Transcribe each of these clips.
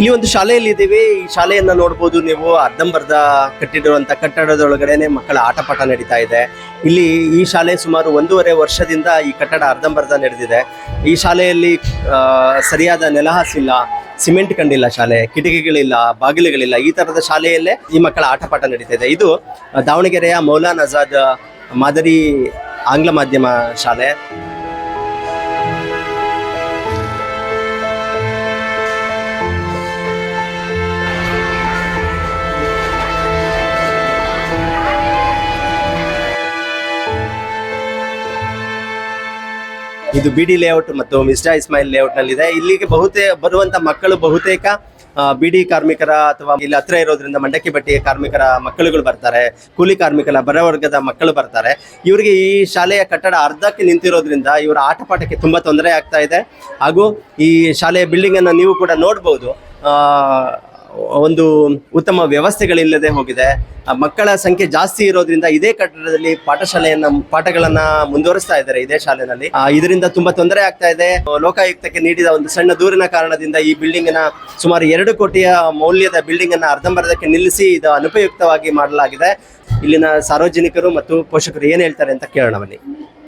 ಇಲ್ಲಿ ಒಂದು ಶಾಲೆಯಲ್ಲಿ ಇದ್ದೀವಿ ಈ ಶಾಲೆಯನ್ನ ನೋಡಬಹುದು ನೀವು ಅರ್ಧಂಬರ್ಧ ಕಟ್ಟಿರುವಂತ ಕಟ್ಟಡದೊಳಗಡೆನೆ ಮಕ್ಕಳ ಆಟಪಾಠ ನಡೀತಾ ಇದೆ. ಇಲ್ಲಿ ಈ ಶಾಲೆ ಸುಮಾರು ಒಂದೂವರೆ ವರ್ಷದಿಂದ ಈ ಕಟ್ಟಡ ಅರ್ಧಂಬರ್ಧ ನಡೆದಿದೆ. ಈ ಶಾಲೆಯಲ್ಲಿ ಸರಿಯಾದ ನೆಲಹಾಸಿಲ್ಲ, ಸಿಮೆಂಟ್ ಕಂಡಿಲ್ಲ ಶಾಲೆ, ಕಿಟಕಿಗಳಿಲ್ಲ, ಬಾಗಿಲುಗಳಿಲ್ಲ, ಈ ತರದ ಶಾಲೆಯಲ್ಲೇ ಈ ಮಕ್ಕಳ ಆಟಪಾಠ ನಡೀತಾ ಇದೆ. ಇದು, ದಾವಣಗೆರೆಯ ಮೌಲಾನ್ ಆಜಾದ್ ಮಾದರಿ ಆಂಗ್ಲ ಮಾಧ್ಯಮ ಶಾಲೆ. ಇದು ಬಿಡಿ ಲೇಔಟ್ ಮತ್ತು ಮಿಸ್ಟಾ ಇಸ್ಮಾಯಿಲ್ ಲೇಔಟ್ ನಲ್ಲಿದೆ. ಇಲ್ಲಿಗೆ ಬಹುತೇ ಬರುವಂತ ಮಕ್ಕಳು ಬಹುತೇಕ ಬಿಡಿ ಕಾರ್ಮಿಕರ ಅಥವಾ ಇಲ್ಲಿ ಹತ್ರ ಇರೋದ್ರಿಂದ ಮಂಡಕ್ಕಿ ಬಟ್ಟಿ ಕಾರ್ಮಿಕರ ಮಕ್ಕಳುಗಳು ಬರ್ತಾರೆ ಕೂಲಿ ಕಾರ್ಮಿಕರ ಬರವರ್ಗದ ಮಕ್ಕಳು ಬರ್ತಾರೆ. ಇವರಿಗೆ ಈ ಶಾಲೆಯ ಕಟ್ಟಡ ಅರ್ಧಕ್ಕೆ ನಿಂತಿರೋದ್ರಿಂದ ಇವರ ಆಟಪಾಠಕ್ಕೆ ತುಂಬಾ ತೊಂದರೆ ಆಗ್ತಾ ಇದೆ. ಹಾಗೂ ಈ ಶಾಲೆಯ ಬಿಲ್ಡಿಂಗ್ ಅನ್ನು ನೀವು ಕೂಡ ನೋಡ್ಬೋದು. ಆ, ಒಂದು ಉತ್ತಮ ವ್ಯವಸ್ಥೆಗಳಿಲ್ಲದೆ ಹೋಗಿದೆ. ಮಕ್ಕಳ ಸಂಖ್ಯೆ ಜಾಸ್ತಿ ಇರೋದ್ರಿಂದ ಇದೇ ಕಟ್ಟಡದಲ್ಲಿ ಪಾಠಶಾಲೆಯನ್ನ, ಪಾಠಗಳನ್ನ ಮುಂದುವರಿಸ್ತಾ ಇದ್ದಾರೆ ಇದೇ ಶಾಲೆನಲ್ಲಿ. ಇದರಿಂದ ತುಂಬಾ ತೊಂದರೆ ಆಗ್ತಾ ಇದೆ. ಲೋಕಾಯುಕ್ತಕ್ಕೆ ನೀಡಿದ ಒಂದು ಸಣ್ಣ ದೂರಿನ ಕಾರಣದಿಂದ ಈ ಬಿಲ್ಡಿಂಗ್ನ ಸುಮಾರು ಎರಡು ಕೋಟಿಯ ಮೌಲ್ಯದ ಬಿಲ್ಡಿಂಗ್ ಅನ್ನ ಅರ್ಧಂಬರ್ಧಕ್ಕೆ ನಿಲ್ಲಿಸಿ ಇದು ಅನುಪಯುಕ್ತವಾಗಿ ಮಾಡಲಾಗಿದೆ. ಇಲ್ಲಿನ ಸಾರ್ವಜನಿಕರು ಮತ್ತು ಪೋಷಕರು ಏನ್ ಹೇಳ್ತಾರೆ ಅಂತ ಕೇಳೋಣ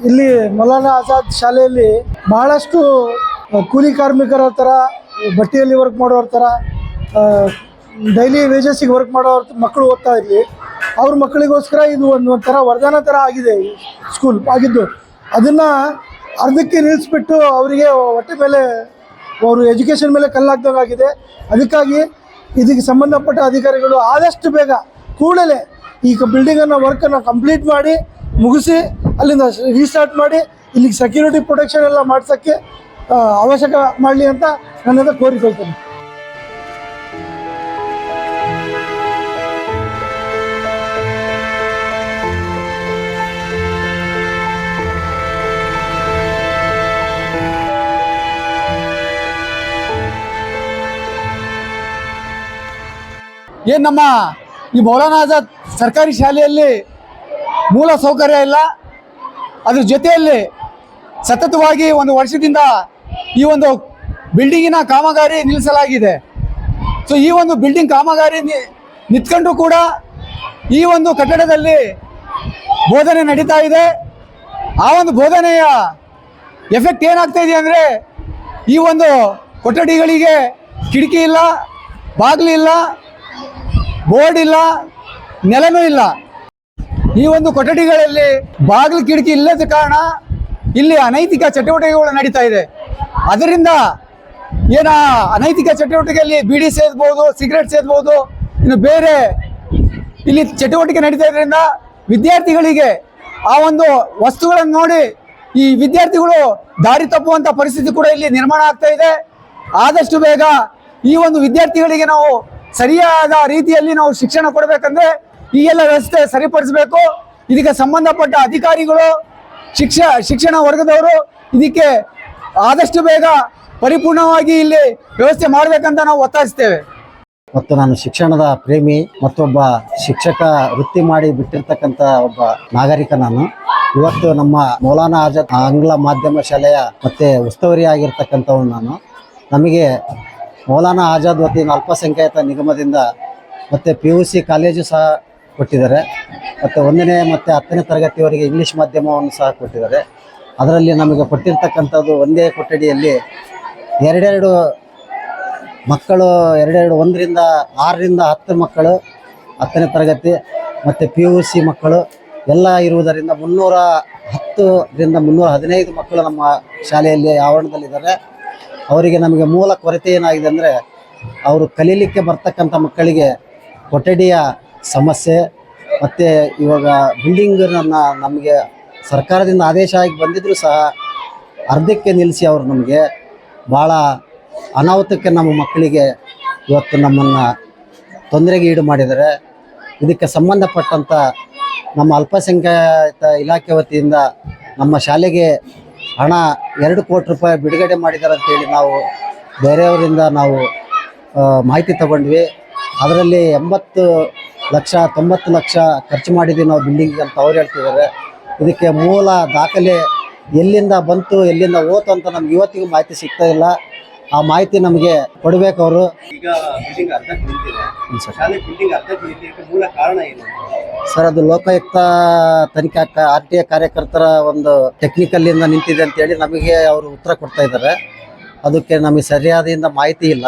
ಇಲ್ಲಿ ಮೌಲಾನಾ ಆಜಾದ್ ಶಾಲೆಯಲ್ಲಿ ಬಹಳಷ್ಟು ಕೂಲಿ ಕಾರ್ಮಿಕರ ಥರ ಬಟ್ಟೆಯಲ್ಲಿ ವರ್ಕ್ ಮಾಡೋರ ಥರ ಡೈಲಿ ವೇಜಸ್ಸಿಗೆ ವರ್ಕ್ ಮಾಡೋ ಮಕ್ಕಳು ಓದ್ತಾ ಇರಲಿ, ಅವ್ರ ಮಕ್ಕಳಿಗೋಸ್ಕರ ಇದು ಒಂದು ಒಂಥರ ವರದಾನ ಥರ ಆಗಿದೆ ಸ್ಕೂಲ್ ಆಗಿದ್ದು. ಅದನ್ನು ಅರ್ಧಕ್ಕೆ ನಿಲ್ಲಿಸ್ಬಿಟ್ಟು ಅವರಿಗೆ ಹೊಟ್ಟೆ ಮೇಲೆ, ಅವರು ಎಜುಕೇಷನ್ ಮೇಲೆ ಕಲ್ಲಾಗ್ದಾಗಿದೆ ಅದಕ್ಕಾಗಿ ಇದಕ್ಕೆ ಸಂಬಂಧಪಟ್ಟ ಅಧಿಕಾರಿಗಳು ಆದಷ್ಟು ಬೇಗ ಕೂಡಲೇ ಈ ಬಿಲ್ಡಿಂಗನ್ನು ವರ್ಕನ್ನು ಕಂಪ್ಲೀಟ್ ಮಾಡಿ, ಮುಗಿಸಿ, ಅಲ್ಲಿಂದ ರೀಸ್ಟಾರ್ಟ್ ಮಾಡಿ, ಇಲ್ಲಿಗೆ ಸೆಕ್ಯೂರಿಟಿ ಪ್ರೊಟೆಕ್ಷನ್ ಎಲ್ಲ ಮಾಡಿಸೋಕ್ಕೆ ಅವಶ್ಯಕ ಮಾಡಲಿ ಅಂತ ನನ್ನಿಂದ ಕೋರಿಕೊಳ್ತೇನೆ. ಏನು ನಮ್ಮ ಈ ಮೌಲಾನಾ ಆಜಾದ್ ಸರ್ಕಾರಿ ಶಾಲೆಯಲ್ಲಿ ಮೂಲ ಸೌಕರ್ಯ ಇಲ್ಲ. ಅದ್ರ ಜೊತೆಯಲ್ಲಿ ಸತತವಾಗಿ ಒಂದು ವರ್ಷದಿಂದ ಈ ಒಂದು ಬಿಲ್ಡಿಂಗಿನ ಕಾಮಗಾರಿ ನಿಲ್ಲಿಸಲಾಗಿದೆ. ಸೊ ಈ ಒಂದು ಬಿಲ್ಡಿಂಗ್ ಕಾಮಗಾರಿ ನಿ- ನಿಂತ್ಕೊಂಡ್ರು ಕೂಡ ಈ ಒಂದು ಕಟ್ಟಡದಲ್ಲಿ ಬೋಧನೆ ನಡೀತಾ ಇದೆ. ಆ ಒಂದು ಬೋಧನೆಯ ಎಫೆಕ್ಟ್ ಏನಾಗ್ತಾ ಇದೆ ಅಂದರೆ ಈ ಒಂದು ಕೊಠಡಿಗಳಿಗೆ ಕಿಟಕಿ ಇಲ್ಲ ಬಾಗಿಲಿಲ್ಲ ಬೋರ್ಡ್ ಇಲ್ಲ, ನೆಲನೂ ಇಲ್ಲ. ಈ ಒಂದು ಕೊಠಡಿಗಳಲ್ಲಿ ಬಾಗಿಲು ಕಿಟಕಿ ಇಲ್ಲದ ಕಾರಣ ಇಲ್ಲಿ ಅನೈತಿಕ ಚಟುವಟಿಕೆಗಳು ನಡೀತಾ ಇದೆ. ಅದರಿಂದ ಏನ ಅನೈತಿಕ ಚಟುವಟಿಕೆಯಲ್ಲಿ ಬೀಡಿ ಸೇದ್ಬೋದು, ಸಿಗರೆಟ್ ಸೇದಬಹುದು ಇನ್ನು ಬೇರೆ ಇಲ್ಲಿ ಚಟುವಟಿಕೆ ನಡೀತಾ ಇದರಿಂದ ವಿದ್ಯಾರ್ಥಿಗಳಿಗೆ ಆ ಒಂದು ವಸ್ತುಗಳನ್ನು ನೋಡಿ ಈ ವಿದ್ಯಾರ್ಥಿಗಳು ದಾರಿ ತಪ್ಪುವಂತ ಪರಿಸ್ಥಿತಿ ಕೂಡ ಇಲ್ಲಿ ನಿರ್ಮಾಣ ಆಗ್ತಾ ಇದೆ. ಆದಷ್ಟು ಬೇಗ ಈ ಒಂದು ವಿದ್ಯಾರ್ಥಿಗಳಿಗೆ ನಾವು ಸರಿಯಾದ ರೀತಿಯಲ್ಲಿ ನಾವು ಶಿಕ್ಷಣ ಕೊಡಬೇಕಂದ್ರೆ ಈ ಎಲ್ಲ ವ್ಯವಸ್ಥೆ ಸರಿಪಡಿಸಬೇಕು. ಇದಕ್ಕೆ ಸಂಬಂಧಪಟ್ಟ ಅಧಿಕಾರಿಗಳು, ಶಿಕ್ಷ, ಶಿಕ್ಷಣ ವರ್ಗದವರು ಇದಕ್ಕೆ ಆದಷ್ಟು ಬೇಗ ಪರಿಪೂರ್ಣವಾಗಿ ಇಲ್ಲಿ ವ್ಯವಸ್ಥೆ ಮಾಡಬೇಕಂತ ನಾವು ಒತ್ತಾಯಿಸ್ತೇವೆ. ಮತ್ತು ನಾನು ಶಿಕ್ಷಣದ ಪ್ರೇಮಿ, ಮತ್ತೊಬ್ಬ ಶಿಕ್ಷಕ ವೃತ್ತಿ ಮಾಡಿ ಬಿಟ್ಟಿರ್ತಕ್ಕಂಥ ಒಬ್ಬ ನಾಗರಿಕ ನಾನು. ಇವತ್ತು ನಮ್ಮ ಮೌಲಾನಾ ಆಜಾದ್ ಆಂಗ್ಲ ಮಾಧ್ಯಮ ಶಾಲೆಯ ಮತ್ತೆ ಉಸ್ತುವಾರಿ ಆಗಿರ್ತಕ್ಕಂಥವ್ನು ನಾನು. ನಮಗೆ ಮೌಲಾನಾ ಆಜಾದ್ ವತಿಯಿಂದ ಅಲ್ಪಸಂಖ್ಯಾತ ನಿಗಮದಿಂದ ಮತ್ತು ಪಿ ಯು ಸಿ ಕಾಲೇಜು ಸಹ ಕೊಟ್ಟಿದ್ದಾರೆ. ಮತ್ತು ಒಂದನೇ ಮತ್ತು ಹತ್ತನೇ ತರಗತಿಯವರಿಗೆ ಇಂಗ್ಲೀಷ್ ಮಾಧ್ಯಮವನ್ನು ಸಹ ಕೊಟ್ಟಿದ್ದಾರೆ. ಅದರಲ್ಲಿ ನಮಗೆ ಕೊಟ್ಟಿರ್ತಕ್ಕಂಥದ್ದು ಒಂದೇ ಕೊಠಡಿಯಲ್ಲಿ ಎರಡೆರಡು ಮಕ್ಕಳು, ಎರಡೆರಡು ಒಂದರಿಂದ ಆರರಿಂದ ಹತ್ತು ಮಕ್ಕಳು ಹತ್ತನೇ ತರಗತಿ ಮತ್ತು ಪಿ ಯು ಸಿ ಮಕ್ಕಳು ಎಲ್ಲ ಇರುವುದರಿಂದ ಮುನ್ನೂರ ಹತ್ತರಿಂದ ಮುನ್ನೂರ ಹದಿನೈದು ಮಕ್ಕಳು ನಮ್ಮ ಶಾಲೆಯಲ್ಲಿ ಆವರಣದಲ್ಲಿದ್ದಾರೆ. ಅವರಿಗೆ ನಮಗೆ ಮೂಲ ಕೊರತೆ ಏನಾಗಿದೆ ಅಂದರೆ ಅವರು ಕಲೀಲಿಕ್ಕೆ ಬರ್ತಕ್ಕಂಥ ಮಕ್ಕಳಿಗೆ ಕೊಠಡಿಯ ಸಮಸ್ಯೆ, ಮತ್ತು ಇವಾಗ ಬಿಲ್ಡಿಂಗನ್ನು ನಮಗೆ ಸರ್ಕಾರದಿಂದ ಆದೇಶ ಆಗಿ ಬಂದಿದ್ದರೂ ಸಹ ಅರ್ಧಕ್ಕೆ ನಿಲ್ಲಿಸಿ ಅವರು ನಮಗೆ ಭಾಳ ಅನಾಹುತಕ್ಕೆ ನಮ್ಮ ಮಕ್ಕಳಿಗೆ ಇವತ್ತು ನಮ್ಮನ್ನು ತೊಂದರೆಗೆ ಈಡು ಮಾಡಿದ್ದಾರೆ. ಇದಕ್ಕೆ ಸಂಬಂಧಪಟ್ಟಂಥ ನಮ್ಮ ಅಲ್ಪಸಂಖ್ಯಾತ ಇಲಾಖೆ ವತಿಯಿಂದ ನಮ್ಮ ಶಾಲೆಗೆ ಹಣ ಎರಡು ಕೋಟಿ ರೂಪಾಯಿ ಬಿಡುಗಡೆ ಮಾಡಿದ್ದಾರೆ ಅಂತೇಳಿ ನಾವು ಬೇರೆಯವರಿಂದ ನಾವು ಮಾಹಿತಿ ತಗೊಂಡ್ವಿ. ಅದರಲ್ಲಿ ಎಂಬತ್ತು ಲಕ್ಷ, ತೊಂಬತ್ತು ಲಕ್ಷ ಖರ್ಚು ಮಾಡಿದ್ದೀವಿ ನಾವು ಬಿಲ್ಡಿಂಗ್ ಅಂತ ಅವ್ರು ಹೇಳ್ತಿದ್ದಾರೆ. ಇದಕ್ಕೆ ಮೂಲ ದಾಖಲೆ ಎಲ್ಲಿಂದ ಬಂತು, ಎಲ್ಲಿಂದ ಹೋತು ಅಂತ ನಮ್ಗೆ ಇವತ್ತಿಗೂ ಮಾಹಿತಿ ಸಿಗ್ತಾ ಇಲ್ಲ. ಆ ಮಾಹಿತಿ ನಮಗೆ ಕೊಡಬೇಕು ಅವರು. ಈಗ ಬಿಲ್ಡಿಂಗ್ ಅರ್ಧಕ್ಕೆ ನಿಂತಿದೆ ಶಾಲೆ ಬಿಲ್ಡಿಂಗ್ ಅರ್ಧಕ್ಕೆ ನಿಂತಿದ್ದಕ್ಕೆ ಮೂಲ ಕಾರಣ ಏನು? ಸರ್ ಅದು ಲೋಕಾಯುಕ್ತ ತನಿಖಾ ಆರ್ ಟಿ ಐ ಕಾರ್ಯಕರ್ತರ ಒಂದು ಟೆಕ್ನಿಕಲ್ ಇಂದ ನಿಂತಿದೆ ಅಂತೇಳಿ ನಮಗೆ ಅವರು ಉತ್ತರ ಕೊಡ್ತಾ ಇದ್ದಾರೆ. ಅದಕ್ಕೆ ನಮಗೆ ಸರಿಯಾದಿಂದ ಮಾಹಿತಿ ಇಲ್ಲ.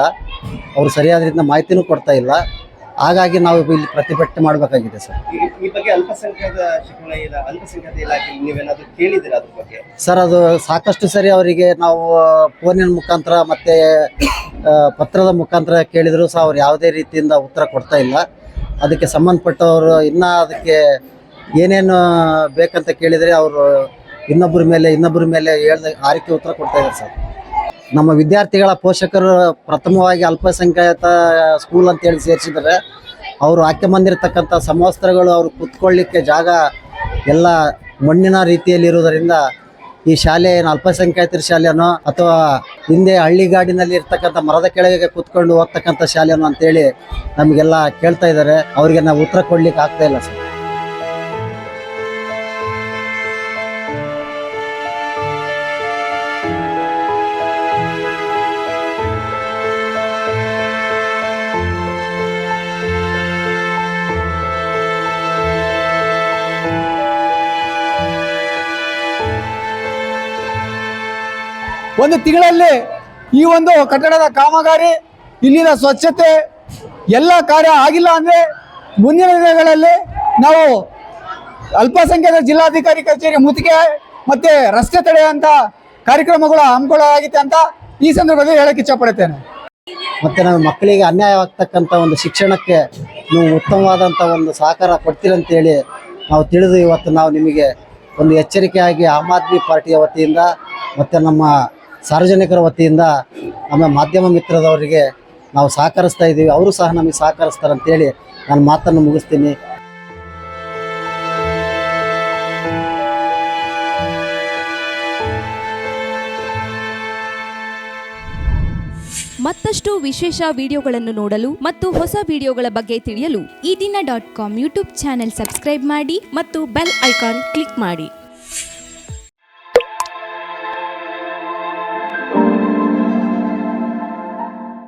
ಅವರು ಸರಿಯಾದ್ರಿಂದ ಮಾಹಿತಿನೂ ಕೊಡ್ತಾ ಇಲ್ಲ. ಹಾಗಾಗಿ ನಾವು ಇಲ್ಲಿ ಪ್ರತಿಭಟನೆ ಮಾಡಬೇಕಾಗಿದೆ ಸರ್. ಈ ಬಗ್ಗೆ ಅಲ್ಪಸಂಖ್ಯಾತ ಶಿಕ್ಷಣ ಇಲ್ಲ ಅಲ್ಪಸಂಖ್ಯಾತ ಇಲಾಖೆ ನೀವೇನಾದರೂ ಕೇಳಿದ್ದೀರಾ ಅದ್ರ ಬಗ್ಗೆ? ಸರ್ ಅದು ಸಾಕಷ್ಟು ಸರಿ ಅವರಿಗೆ ನಾವು ಫೋನಿನ ಮುಖಾಂತರ ಮತ್ತೆ ಆ, ಪತ್ರದ ಮುಖಾಂತರ ಕೇಳಿದ್ರು ಸಹ ಅವ್ರು ಯಾವುದೇ ರೀತಿಯಿಂದ ಉತ್ತರ ಕೊಡ್ತಾ ಇಲ್ಲ. ಅದಕ್ಕೆ ಸಂಬಂಧಪಟ್ಟವರು ಇನ್ನೂ ಅದಕ್ಕೆ ಏನೇನು ಬೇಕಂತ ಕೇಳಿದರೆ ಅವರು ಇನ್ನೊಬ್ಬರ ಮೇಲೆ ಇನ್ನೊಬ್ಬರ ಮೇಲೆ ಹೇಳ್ದ ಆರಿಕೆ ಉತ್ತರ ಕೊಡ್ತಾ ಇದ್ದಾರೆ ಸರ್. ನಮ್ಮ ವಿದ್ಯಾರ್ಥಿಗಳ ಪೋಷಕರು ಪ್ರಥಮವಾಗಿ ಅಲ್ಪಸಂಖ್ಯಾತ ಸ್ಕೂಲ್ ಅಂತೇಳಿ ಸೇರಿಸಿದರೆ ಅವರು ಹಾಕ್ಯಂಬಂದಿರತಕ್ಕಂಥ ಸಮವಸ್ತ್ರಗಳು ಅವರು ಕುತ್ಕೊಳ್ಳಿಕ್ಕೆ ಜಾಗ ಎಲ್ಲ ಮಣ್ಣಿನ ರೀತಿಯಲ್ಲಿ ಇರುವುದರಿಂದ ಈ ಶಾಲೆ ಏನು ಅಲ್ಪಸಂಖ್ಯಾತರ ಶಾಲೆನೋ ಅಥವಾ ಹಿಂದೆ ಹಳ್ಳಿಗಾಡಿನಲ್ಲಿ ಇರ್ತಕ್ಕಂಥ ಮರದ ಕೆಳಗೆ ಕೂತ್ಕೊಂಡು ಓದ್ತಕ್ಕಂಥ ಶಾಲೆನೋ ಅಂತೇಳಿ ನಮಗೆಲ್ಲ ಕೇಳ್ತಾ ಇದ್ದಾರೆ. ಅವರಿಗೆ ನಾವು ಉತ್ತರ ಕೊಡ್ಲಿಕ್ಕೆ ಆಗ್ತಾ ಇಲ್ಲ ಸರ್. ಒಂದು ತಿಂಗಳಲ್ಲಿ ಈ ಒಂದು ಕಟ್ಟಡದ ಕಾಮಗಾರಿ, ಇಲ್ಲಿನ ಸ್ವಚ್ಛತೆ ಎಲ್ಲ ಕಾರ್ಯ ಆಗಿಲ್ಲ ಅಂದರೆ ಮುಂದಿನ ದಿನಗಳಲ್ಲಿ ನಾವು ಅಲ್ಪಸಂಖ್ಯಾತ ಜಿಲ್ಲಾಧಿಕಾರಿ ಕಚೇರಿ ಮುತ್ತಿಗೆ ಮತ್ತೆ ರಸ್ತೆ ತಡೆಯುವಂಥ ಕಾರ್ಯಕ್ರಮಗಳು ಹಮ್ಮಿಕೊಳ್ಳಲಾಗಿದೆ ಅಂತ ಈ ಸಂದರ್ಭದಲ್ಲಿ ಹೇಳಕ್ಕೆ ಇಚ್ಛಪಡುತ್ತೇನೆ. ಮತ್ತು ನಾವು ಮಕ್ಕಳಿಗೆ ಅನ್ಯಾಯವಾಗ್ತಕ್ಕಂಥ ಒಂದು ಶಿಕ್ಷಣಕ್ಕೆ ನೀವು ಉತ್ತಮವಾದಂಥ ಒಂದು ಸಹಕಾರ ಕೊಡ್ತೀರಂತೇಳಿ ನಾವು ತಿಳಿದು ಇವತ್ತು ನಾವು ನಿಮಗೆ ಒಂದು ಎಚ್ಚರಿಕೆಯಾಗಿ ಆಮ್ ಆದ್ಮಿ ಪಾರ್ಟಿಯ ವತಿಯಿಂದ ಮತ್ತು ನಮ್ಮ ಸಾರ್ವಜನಿಕರ ವತಿಯಿಂದ ನಮ್ಮ ಮಾಧ್ಯಮ ಮಿತ್ರದವರಿಗೆ ನಾವು ಸಹಕರಿಸ್ತಾ ಇದ್ದೀವಿ. ಅವರು ಸಹ ನಮಗೆ ಸಹಕರಿಸ್ತಾರೆ ಅಂತೇಳಿ ನಾನು ಮಾತನ್ನು ಮುಗಿಸ್ತೀನಿ. ಮತ್ತಷ್ಟು ವಿಶೇಷ ವಿಡಿಯೋಗಳನ್ನು ನೋಡಲು ಮತ್ತು ಹೊಸ ವಿಡಿಯೋಗಳ ಬಗ್ಗೆ ತಿಳಿಯಲು ಈ ದಿನ dot com YouTube channel subscribe ಮಾಡಿ ಮತ್ತು ಬೆಲ್ ಐಕಾನ್ ಕ್ಲಿಕ್ ಮಾಡಿ.